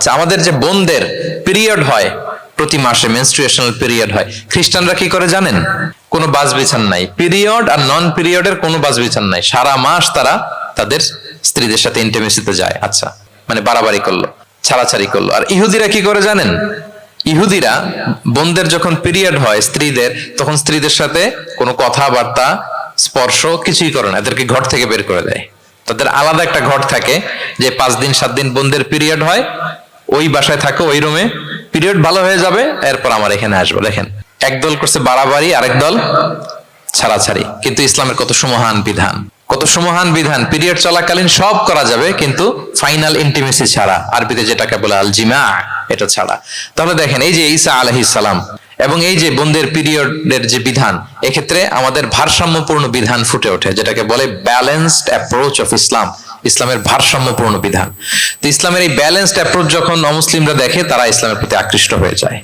আচ্ছা আমাদের যে বোনদের পিরিয়ড হয়, প্রতি মাসে মেনস্ট্রুয়েশনাল পিরিয়ড হয়, খ্রিস্টানরা কি করে জানেন? কোনো বাস বিছান নাই। পিরিয়ড আর নন পিরিয়ডের কোনো বাস বিছান নাই। সারা মাস তারা তাদের স্ত্রীদের সাথে ইন্টিমেসিতে যায়। আচ্ছা মানে বাড়াবাড়ি করল, ছাড়াছাড়ি করল। আর ইহুদিরা কি করে জানেন? ইহুদিরা বোনদের যখন পিরিয়ড হয় স্ত্রীদের, তখন স্ত্রীদের সাথে কোনো কথাবার্তা, স্পর্শ কিছুই করে না। এদেরকে ঘর থেকে বের করে দেয়। তাদের আলাদা একটা ঘর থাকে, যে পাঁচ দিন, সাত দিন বোনদের পিরিয়ড হয় ওই বাসায় থাকো, ওই রুমে পিরিয়ড ভালো হয়ে যাবে, এরপর আমার এখানে আসব, দেখেন। একদল করছে বাড়াবাড়ি, আরেক দল ছাড়াছাড়ি। কিন্তু ইসলামের কত সুমহান বিধান, কত সুমহান বিধান। পিরিয়ড চলাকালীন সব করা যাবে, কিন্তু ফাইনাল ইন্টিমেসি ছাড়া, আরবিতে যেটাকে বলে আল জিমা এটা ছাড়া। তাহলে দেখেন, এই যে ঈসা আলহিস সালাম এবং এই যে বন্দের পিরিয়ডের যে বিধান, এক্ষেত্রে আমাদের ভারসাম্যপূর্ণ বিধান ফুটে ওঠে, যেটাকে বলে ব্যালেন্সড অ্যাপ্রোচ অফ ইসলাম ইসলামের ভারসাম্যপূর্ণ বিধান। তো ইসলামের এই ব্যালেন্সড অ্যাপ্রোচ যখন অমুসলিমরা দেখে, তারা ইসলামের প্রতি আকৃষ্ট হয়ে যায়।